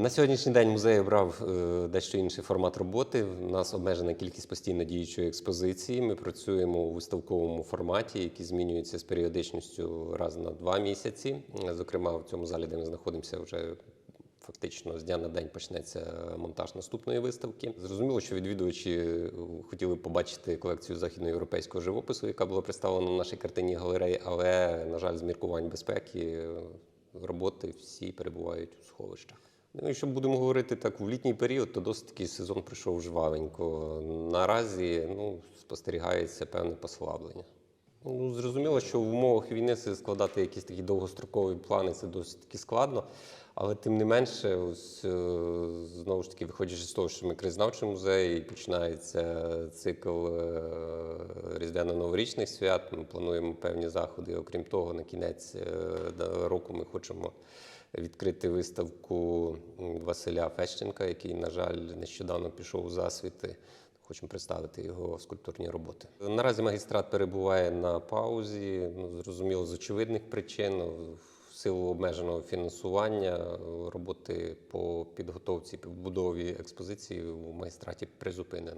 На сьогоднішній день музей обрав е, дещо інший формат роботи. У нас обмежена кількість постійно діючої експозиції. Ми працюємо у виставковому форматі, який змінюється з періодичністю раз на два місяці. Зокрема, в цьому залі, де ми знаходимося, вже фактично з дня на день почнеться монтаж наступної виставки. Зрозуміло, що відвідувачі е, хотіли побачити колекцію західноєвропейського живопису, яка була представлена в нашій картині галереї, але, на жаль, з міркувань безпеки е, роботи всі перебувають у сховищах. Ну, якщо будемо говорити так, в літній період, то досить такий сезон прийшов жвавенько. Наразі ну, спостерігається певне послаблення. Ну, зрозуміло, що в умовах війни це складати якісь такі довгострокові плани це досить складно. Але тим не менше, ось е, знову ж таки, виходячи з того, що ми краєзнавчий музей, і починається цикл е, різдвяно-новорічних свят. Ми плануємо певні заходи. Окрім того, на кінець е, року ми хочемо відкрити виставку Василя Фещенка, який, на жаль, нещодавно пішов у засвіти. Хочемо представити його скульптурні роботи. Наразі магістрат перебуває на паузі. Ну, зрозуміло, з очевидних причин. В силу обмеженого фінансування роботи по підготовці побудові експозиції у магістраті призупинено.